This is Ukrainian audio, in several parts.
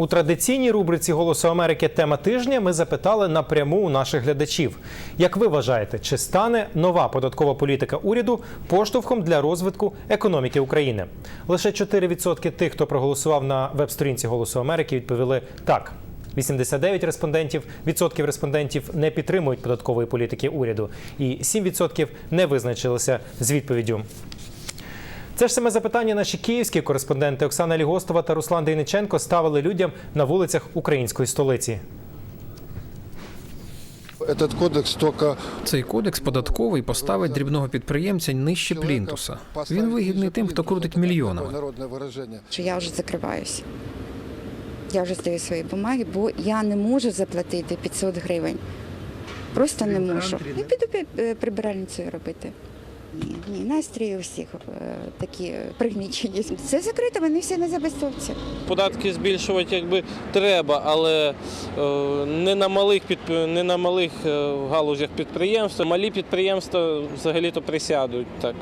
У традиційній рубриці Голосу Америки тема тижня ми запитали напряму у наших глядачів. Як ви вважаєте, чи стане нова податкова політика уряду поштовхом для розвитку економіки України? Лише 4% тих, хто проголосував на веб-сторінці Голосу Америки, відповіли так. 89 респондентів відсотків респондентів не підтримують податкової політики уряду, і 7% не визначилися з відповіддю. Це ж саме запитання наші київські кореспонденти Оксана Лігостова та Руслан Дейниченко ставили людям на вулицях української столиці. Этот кодекс только Цей кодекс податковий поставить дрібного підприємця нижче плінтуса. Він вигідний тим, хто крутить мільйонами. Що я вже закриваюся. Я вже здаю свої бумаги, бо я не можу заплатити 500 гривень. Просто не можу. Я піду пі- е, прибиральницею робити. Ні, ні, настрій у всіх е, такі пригнічені. Це закрито, вони всі на забастовці. Податки збільшувати якби треба, але е, не на малих підп... не на малих е, галузях підприємств. Малі підприємства взагалі-то присядуть. Так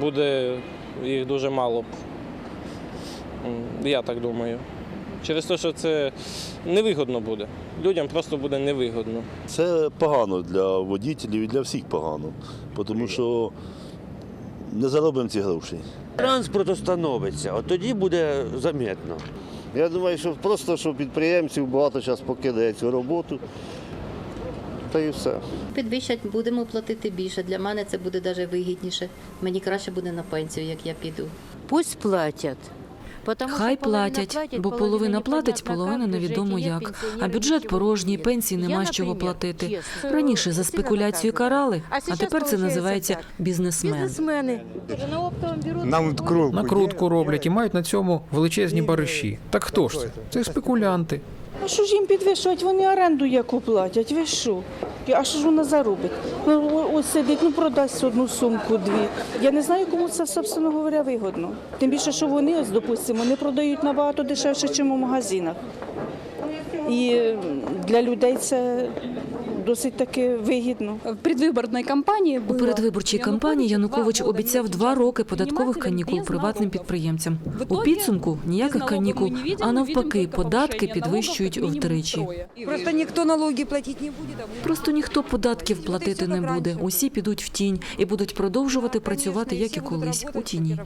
буде їх дуже мало. Я так думаю. Через те, що це невигодно буде. Людям просто буде невигодно. Це погано для водітелів і для всіх погано, тому що не заробимо ці гроші. Транспорт остановиться, от тоді буде замітно. Я думаю, що просто що підприємців багато зараз покидає цю роботу. Та і все. Підвищать будемо платити більше. Для мене це буде навіть вигідніше. Мені краще буде на пенсію, як я піду. Пусть платять. Потому Хай платять, бо половина платить, половина невідомо як. А бюджет порожній, пенсії нема з чого платити. Раніше за спекуляцію карали, а тепер це називається бізнесмен. Бізнесмени. Накрутку роблять і мають на цьому величезні бариші. Так хто ж це? Це спекулянти. А що ж їм підвищувати? Вони оренду яку платять, ви що? А що ж вона заробить? Ну, ось сидить, ну продасть одну сумку, дві. Я не знаю, кому це, собственно говоря, вигодно. Тим більше, що вони, ось, допустимо, не продають набагато дешевше, ніж у магазинах. І для людей це досить таки вигідно. В передвиборній кампанії у передвиборчій кампанії Янукович обіцяв два роки податкових канікул приватним підприємцям. У підсумку ніяких канікул, а навпаки, податки підвищують втричі. Просто ніхто налоги платити не буде. Просто ніхто податків платити не буде. Усі підуть в тінь і будуть продовжувати працювати як і колись у тіні.